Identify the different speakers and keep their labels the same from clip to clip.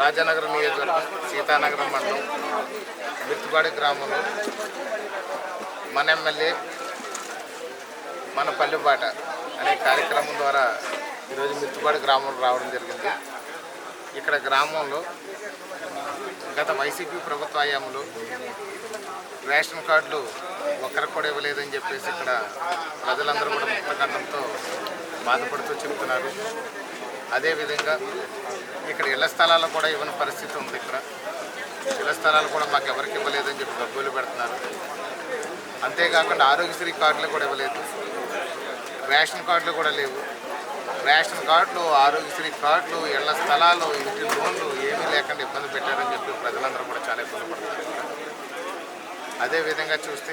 Speaker 1: రాజానగరం నియోజకవర్గం సీతానగరం మండలం మిర్తిపాడి గ్రామంలో మన ఎమ్మెల్యే మన పల్లెపాట అనే కార్యక్రమం ద్వారా ఈరోజు మిర్తిపాడి గ్రామంలో రావడం జరిగింది. ఇక్కడ గ్రామంలో గత వైసీపీ ప్రభుత్వ హయాంలో రేషన్ కార్డులు ఒక్కరికి కూడా ఇవ్వలేదని చెప్పేసి ఇక్కడ ప్రజలందరూ కూడా ముక్తఖండంతో బాధపడుతూ చెబుతున్నారు. అదేవిధంగా ఇక్కడ ఇళ్ళ స్థలాలు కూడా ఇవ్వని పరిస్థితి ఉంది ఇక్కడ. ఇళ్ళ స్థలాలు కూడా మాకు ఎవరికి ఇవ్వలేదని చెప్పి డబ్బులు పెడుతున్నారు. అంతేకాకుండా ఆరోగ్యశ్రీ కార్డులు కూడా ఇవ్వలేదు. రేషన్ కార్డులు కూడా లేవు. రేషన్ కార్డులు ఆరోగ్యశ్రీ కార్డులు ఇళ్ళ స్థలాలు ఇంటి లోన్లు ఏమీ లేకుండా ఇబ్బంది పెట్టారని చెప్పి ప్రజలందరూ కూడా చాలా ఇబ్బంది పడుతున్నారు అదేవిధంగా చూస్తే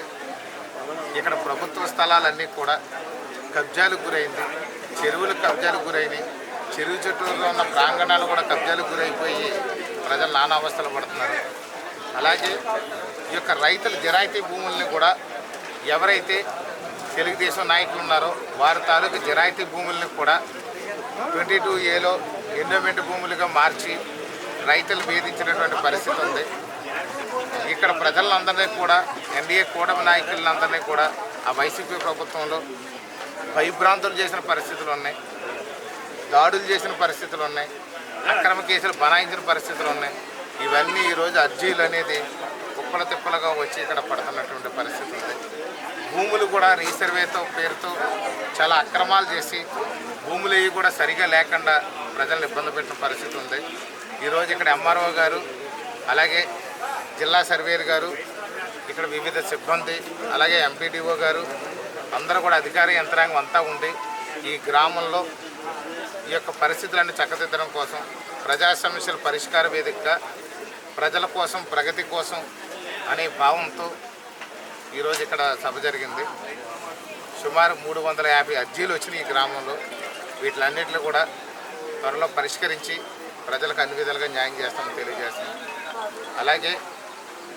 Speaker 1: ఇక్కడ ప్రభుత్వ స్థలాలన్నీ కూడా కబ్జాలకు గురైంది. చెరువులు కబ్జాలకు గురైనాయి. చెరువు చుట్టూలో ఉన్న ప్రాంగణాలు కూడా కబ్జాలకు గురైపోయి ప్రజలు నానా అవస్థలు పడుతున్నారు. అలాగే ఈ యొక్క రైతుల జిరాయితీ భూముల్ని కూడా ఎవరైతే తెలుగుదేశం నాయకులు ఉన్నారో వారి తాలూకు జిరాయితీ భూముల్ని కూడా ట్వంటీ టూ ఏలో ఎండోమెంట్ భూములుగా మార్చి రైతులు వేధించినటువంటి పరిస్థితి ఉంది. ఇక్కడ ప్రజలందరినీ కూడా ఎన్డీఏ కూటమి నాయకులందరినీ కూడా ఆ వైసీపీ ప్రభుత్వంలో భయభ్రాంతులు చేసిన పరిస్థితులు ఉన్నాయి. దాడులు చేసిన పరిస్థితులు ఉన్నాయి. అక్రమ కేసులు బనాయించిన పరిస్థితులు ఉన్నాయి. ఇవన్నీ ఈరోజు అర్జీలు అనేది కుప్పల తిప్పలుగా వచ్చి ఇక్కడ పడుతున్నటువంటి పరిస్థితి ఉంది. భూములు కూడా రీసర్వేతో పేరుతో చాలా అక్రమాలు చేసి భూములు ఇవి కూడా సరిగా లేకుండా ప్రజలను ఇబ్బంది పెట్టిన పరిస్థితి ఉంది. ఈరోజు ఇక్కడ ఎంఆర్ఓ గారు అలాగే జిల్లా సర్వేయర్ గారు ఇక్కడ వివిధ సిబ్బంది అలాగే ఎంపీడీఓ గారు అందరూ కూడా అధికార యంత్రాంగం అంతా ఉండి ఈ గ్రామంలో ఈ యొక్క పరిస్థితులను చక్కదిద్దడం కోసం ప్రజా సమస్యల పరిష్కార వేదికగా ప్రజల కోసం ప్రగతి కోసం అనే భావంతో ఈరోజు ఇక్కడ సభ జరిగింది. సుమారు మూడు వందల యాభై అర్జీలు వచ్చినాయి ఈ గ్రామంలో. వీటిలన్నింటినీ కూడా త్వరలో పరిష్కరించి ప్రజలకు అన్ని విధాలుగా న్యాయం చేస్తామని తెలియజేస్తాం అలాగే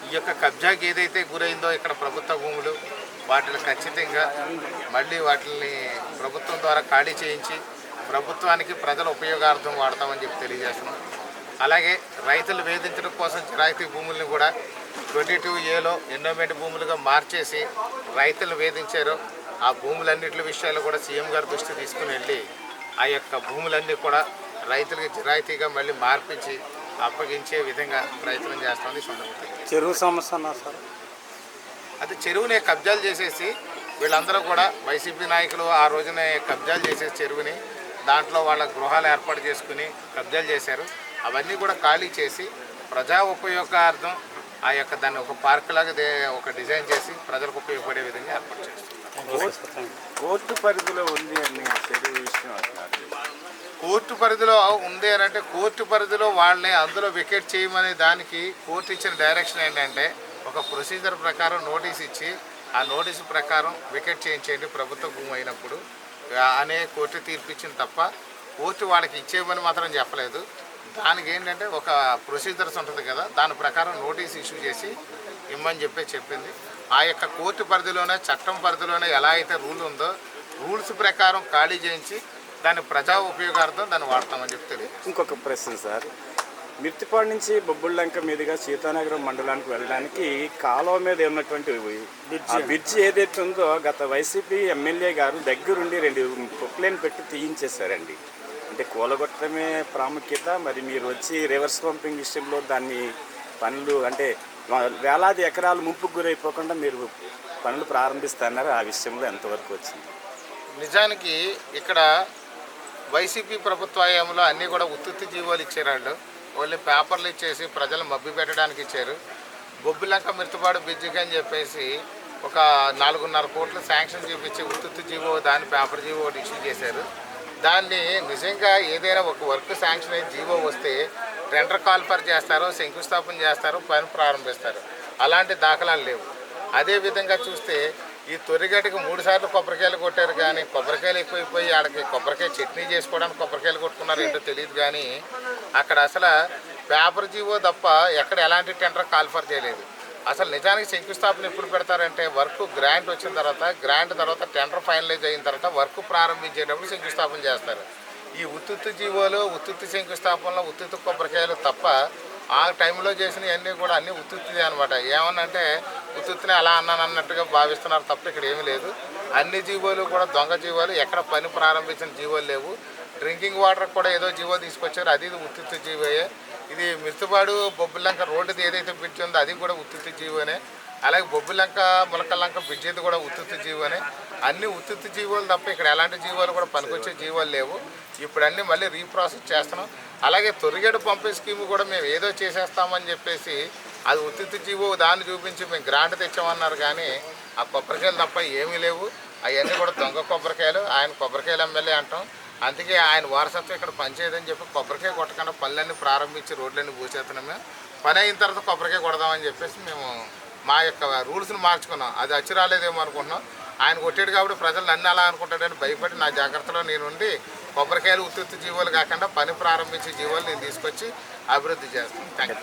Speaker 1: ఈ యొక్క కబ్జాకి ఏదైతే గురైందో ఇక్కడ ప్రభుత్వ భూములు వాటిని ఖచ్చితంగా మళ్ళీ వాటిని ప్రభుత్వం ద్వారా ఖాళీ చేయించి ప్రభుత్వానికి ప్రజల ఉపయోగార్థం వాడతామని చెప్పి తెలియజేస్తున్నాం. అలాగే రైతులు వేధించడం కోసం చిరాయితీ భూముల్ని కూడా ట్వంటీ టూ ఏలో ఎండోమెంట్ భూములుగా మార్చేసి రైతులు వేధించారు. ఆ భూములన్నిటి విషయాలు కూడా సీఎం గారి దృష్టి తీసుకుని వెళ్ళి ఆ యొక్క భూములన్నీ కూడా రైతులకు చిరాయితీగా మళ్ళీ మార్పించి అప్పగించే విధంగా ప్రయత్నం చేస్తుంది సొంతంగా
Speaker 2: చెరువు సమస్య సార్?
Speaker 1: అది చెరువుని కబ్జాలు చేసేసి వీళ్ళందరూ కూడా వైసీపీ నాయకులు ఆ రోజునే కబ్జాలు చేసేసి చెరువుని దాంట్లో వాళ్ళ గృహాలు ఏర్పాటు చేసుకుని కబ్జాలు చేశారు. అవన్నీ కూడా ఖాళీ చేసి ప్రజా ఉపయోగార్థం ఆ యొక్క దాన్ని ఒక పార్క్ లాగా ఒక డిజైన్ చేసి ప్రజలకు ఉపయోగపడే విధంగా ఏర్పాటు చేస్తారు
Speaker 2: యూ
Speaker 3: కోర్టు పరిధిలో ఉంది అని విషయం
Speaker 1: కోర్టు పరిధిలో ఉంది అని అంటే కోర్టు పరిధిలో వాళ్ళని అందులో వికెట్ చేయమనే దానికి కోర్టు ఇచ్చిన డైరెక్షన్ ఏంటంటే ఒక ప్రొసీజర్ ప్రకారం నోటీస్ ఇచ్చి ఆ నోటీసు ప్రకారం వికెట్ చేయించేయండి ప్రభుత్వ భూమి అయినప్పుడు అనే కోర్టు తీర్పిచ్చింది తప్ప కోర్టు వాళ్ళకి ఇచ్చేయమని మాత్రం చెప్పలేదు. దానికి ఏంటంటే ఒక ప్రొసీజర్స్ ఉంటుంది కదా దాని ప్రకారం నోటీస్ ఇష్యూ చేసి ఇమ్మని చెప్పి చెప్పింది. ఆ యొక్క కోర్టు పరిధిలోనే చట్టం పరిధిలోనే ఎలా అయితే రూల్ ఉందో రూల్స్ ప్రకారం ఖాళీ చేయించి దాన్ని ప్రజా ఉపయోగార్థం దాన్ని వాడతామని చెప్తుంది
Speaker 2: ఇంకొక ప్రశ్న సార్. మిర్తిపాడు నుంచి బొబ్బుళ్ళంక మీదుగా సీతానగరం మండలానికి వెళ్ళడానికి కాలువ మీద ఉన్నటువంటి ఆ బ్రిడ్జ్ ఏదైతే ఉందో గత వైసీపీ ఎమ్మెల్యే గారు దగ్గరుండి రెండు పొక్లైన్ పెట్టి తీయించేశారండి. అంటే కూలగొట్టడమే ప్రాముఖ్యత మరి మీరు వచ్చి రివర్స్ పంపింగ్ విషయంలో దాన్ని పనులు అంటే వేలాది ఎకరాలు ముంపుకు గురైపోకుండా మీరు పనులు ప్రారంభిస్తున్నారు ఆ విషయంలో ఎంతవరకు వచ్చింది?
Speaker 1: నిజానికి ఇక్కడ వైసీపీ ప్రభుత్వ హయాంలో అన్నీ కూడా ఉత్తుత్తి జీవోలు ఇచ్చారు వాళ్ళు ఓన్లీ పేపర్లు ఇచ్చేసి ప్రజలు మబ్బి పెట్టడానికి ఇచ్చారు. బొబ్బిలంక మిర్తుపాడు బ్రిడ్జికి అని చెప్పేసి ఒక నాలుగున్నర కోట్లు శాంక్షన్ చూపించి ఉత్తుత్తు జీవో దాని పేపర్ జీవో ఒకటి ఇష్యూ చేశారు. దాన్ని నిజంగా ఏదైనా ఒక వర్క్ శాంక్షన్ అయ్యి జీవో వస్తే టెండర్ కాల్ఫర్ చేస్తారు శంకుస్థాపన చేస్తారు పని ప్రారంభిస్తారు. అలాంటి దాఖలాలు లేవు. అదేవిధంగా చూస్తే ఈ తొరిగటికి మూడు సార్లు కొబ్బరికాయలు కొట్టారు కానీ కొబ్బరికాయలు ఎక్కువైపోయి ఆడకి కొబ్బరికాయ చట్నీ చేసుకోవడానికి కొబ్బరికాయలు కొట్టుకున్నారు ఏంటో తెలియదు కానీ అక్కడ అసలు పేపర్ జీవో తప్ప ఎక్కడ ఎలాంటి టెండర్ కాల్ఫర్ చేయలేదు. అసలు నిజానికి శంకుస్థాపన ఎప్పుడు పెడతారంటే వర్క్ గ్రాంట్ వచ్చిన తర్వాత గ్రాంట్ తర్వాత టెండర్ ఫైనలైజ్ అయిన తర్వాత వర్క్ ప్రారంభించేటప్పుడు శంకుస్థాపన చేస్తారు. ఈ ఉత్తుత్తు జీవోలు ఉత్తుత్తు శంకుస్థాపనలో ఉత్తుత్తు కొబ్బరికాయలు తప్ప ఆ టైంలో చేసినవన్నీ కూడా అన్నీ ఉత్తుత్తిదే అనమాట ఏమన్నంటే ఉత్తుత్తిని అలా అన్నాను అన్నట్టుగా భావిస్తున్నారు తప్ప ఇక్కడ ఏమీ లేదు. అన్ని జీవోలు కూడా దొంగ జీవోలు ఎక్కడ పని ప్రారంభించిన జీవోలు లేవు. డ్రింకింగ్ వాటర్ కూడా ఏదో జీవో తీసుకొచ్చారు అది ఇది జీవోయే. ఇది మిర్తుపాడు బొబ్బులంక రోడ్డుది ఏదైతే బ్రిడ్జ్ ఉందో అది కూడా ఉత్తుత్తి జీవోనే. అలాగే బొబ్బులంక ములకలంక బ్రిడ్జ్ ఇది కూడా ఉత్తుత్తి జీవోనే. అన్ని ఉత్తుత్తి జీవోలు తప్ప ఇక్కడ ఎలాంటి జీవోలు కూడా పనికొచ్చే జీవోలు లేవు. ఇప్పుడు అన్నీ మళ్ళీ రీప్రాసెస్ చేస్తున్నాం. అలాగే తొరిగేడు పంపే స్కీమ్ కూడా మేము ఏదో చేసేస్తామని చెప్పేసి అది ఉత్తి జీవో దాన్ని చూపించి మేము గ్రాంట్ తెచ్చామన్నారు కానీ ఆ కొబ్బరికాయలు తప్ప ఏమీ లేవు. అవన్నీ కూడా దొంగ కొబ్బరికాయలు. ఆయన కొబ్బరికాయలు ఎమ్మెల్యే అంటాం. అందుకే ఆయన వారసత్వం ఇక్కడ పనిచేయదని చెప్పి కొబ్బరికాయ కొట్టకుండా పనులన్నీ ప్రారంభించి రోడ్లన్నీ పూసేస్తున్నాం మేము. పని అయిన తర్వాత కొబ్బరికాయ కొడదామని చెప్పేసి మేము మా యొక్క రూల్స్ని మార్చుకున్నాం. అది అచ్చి రాలేదేమో అనుకుంటున్నాం. ఆయన కొట్టాడు కాబట్టి ప్రజలు నన్ను అలా అనుకుంటాడని భయపడి నా జాగ్రత్తలో నేను ఉండి కొబ్బరికాయలు ఉత్తి జీవోలు కాకుండా పని ప్రారంభించే జీవోలు నేను తీసుకొచ్చి అభివృద్ధి చేస్తాను. Thank you